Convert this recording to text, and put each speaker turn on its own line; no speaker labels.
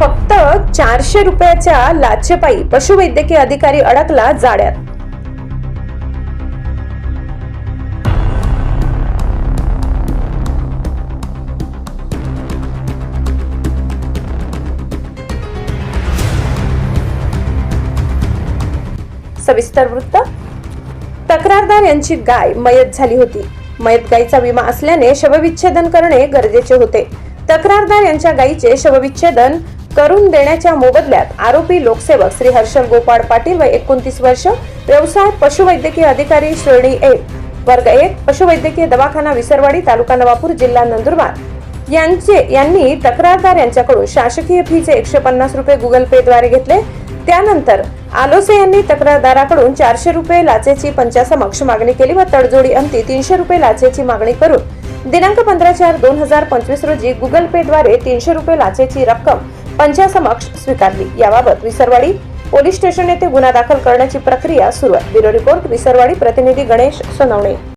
फक्त चारशे रुपयाच्या लाचेपायी पशुवैद्यकीय अधिकारी अडकला जाड्यात सविस्तर वृत्त. तक्रारदार यांची गाय मयत झाली होती. मयत गायीचा विमा असल्याने शवविच्छेदन करणे गरजेचे होते. तक्रारदार यांच्या गायीचे शवविच्छेदन करून देण्याच्या मोबदल्यात आरोपी लोकसेवक श्री हर्षल गोपाळ पाटील व एकोणतीस वर्ष व्यवसाय पशुवैद्यकीय अधिकारी श्रेणी एक वर्ग एक पशुवैद्यकीय दवाखाना विसरवाडी तालुका नवापूर जिल्हा नंदुरबार. यांचे यांनी तक्रारदार यांच्याकडून शासकीय फीचे एकशे पन्नास रुपये गुगल पे द्वारे घेतले. त्यानंतर आलोसे यांनी तक्रारदाराकडून चारशे रुपये लाचेची पंचासमक्ष मागणी केली व तडजोडी अंती तीनशे रुपये लाचेची मागणी करून दिनांक पंधरा चार दोन हजार पंचवीस रोजी गुगल पे द्वारे तीनशे रुपये लाचेची रक्कम पंचासमक्ष स्वीकारली. याबाबत विसरवाडी पोलीस स्टेशन येथे गुन्हा दाखल करण्याची प्रक्रिया सुरू आहे. ब्युरो रिपोर्ट विसरवाडी प्रतिनिधी गणेश सोनवणे.